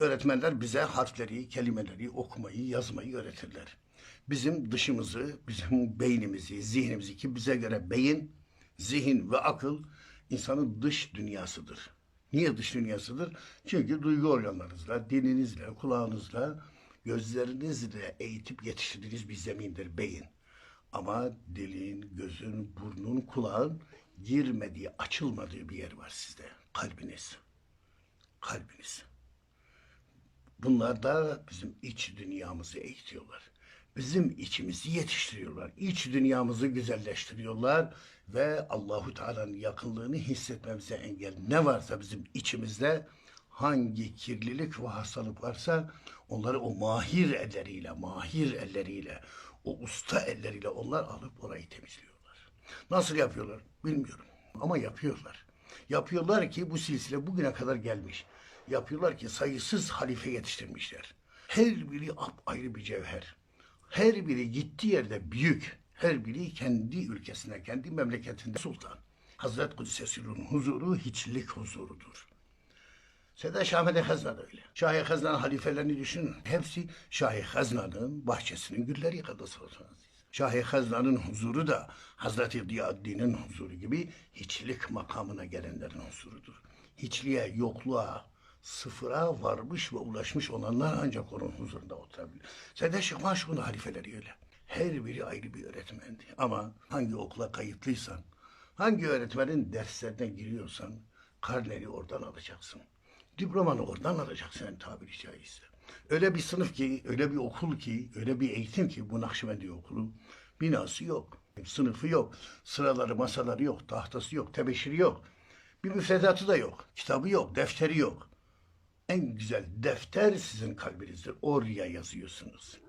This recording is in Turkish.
Öğretmenler bize harfleri, kelimeleri, okumayı, yazmayı öğretirler. Bizim dışımızı, bizim beynimizi, zihnimizi ki bize göre beyin, zihin ve akıl insanın dış dünyasıdır. Niye dış dünyasıdır? Çünkü duygu organlarınızla, dilinizle, kulağınızla, gözlerinizle eğitip yetiştirdiğiniz bir zemindir beyin. Ama dilin, gözün, burnun, kulağın girmediği, açılmadığı bir yer var sizde. Kalbiniz. Kalbiniz. Bunlar da bizim iç dünyamızı eğitiyorlar. Bizim içimizi yetiştiriyorlar. İç dünyamızı güzelleştiriyorlar ve Allahu Teala'nın yakınlığını hissetmemize engel ne varsa bizim içimizde hangi kirlilik ve hastalık varsa onları o mahir elleriyle, mahir elleriyle, o usta elleriyle onlar alıp orayı temizliyorlar. Nasıl yapıyorlar bilmiyorum ama yapıyorlar. Yapıyorlar ki bu silsile bugüne kadar gelmiş. Yapıyorlar ki sayısız halife yetiştirmişler. Her biri ayrı bir cevher. Her biri gittiği yerde büyük. Her biri kendi ülkesine, kendi memleketinde sultan. Hazret Kudüs'e sürün huzuru hiçlik huzurudur. Sede Şahmet Hazna da öyle. Şah-ı halifelerini düşünün. Hepsi Şah-ı bahçesinin gülleri kadar sorsanız. Şah-ı huzuru da Hazreti Ziyaddin'in huzuru gibi hiçlik makamına gelenlerin huzurudur. Hiçliğe, yokluğa, sıfıra varmış ve ulaşmış olanlar ancak onun huzurunda oturabilir. Sede Maşuk'un da halifeleri öyle. Her biri ayrı bir öğretmendi. Ama hangi okula kayıtlıysan, hangi öğretmenin derslerine giriyorsan karneni oradan alacaksın. Diplomanı oradan alacaksın en tabiri caizse. Öyle bir sınıf ki, öyle bir okul ki, öyle bir eğitim ki bu Nakşibendi okulu binası yok. Sınıfı yok, sıraları, masaları yok, tahtası yok, tebeşiri yok. Bir müfredatı da yok, kitabı yok, defteri yok. En güzel defter sizin kalbinizdir. Oraya yazıyorsunuz.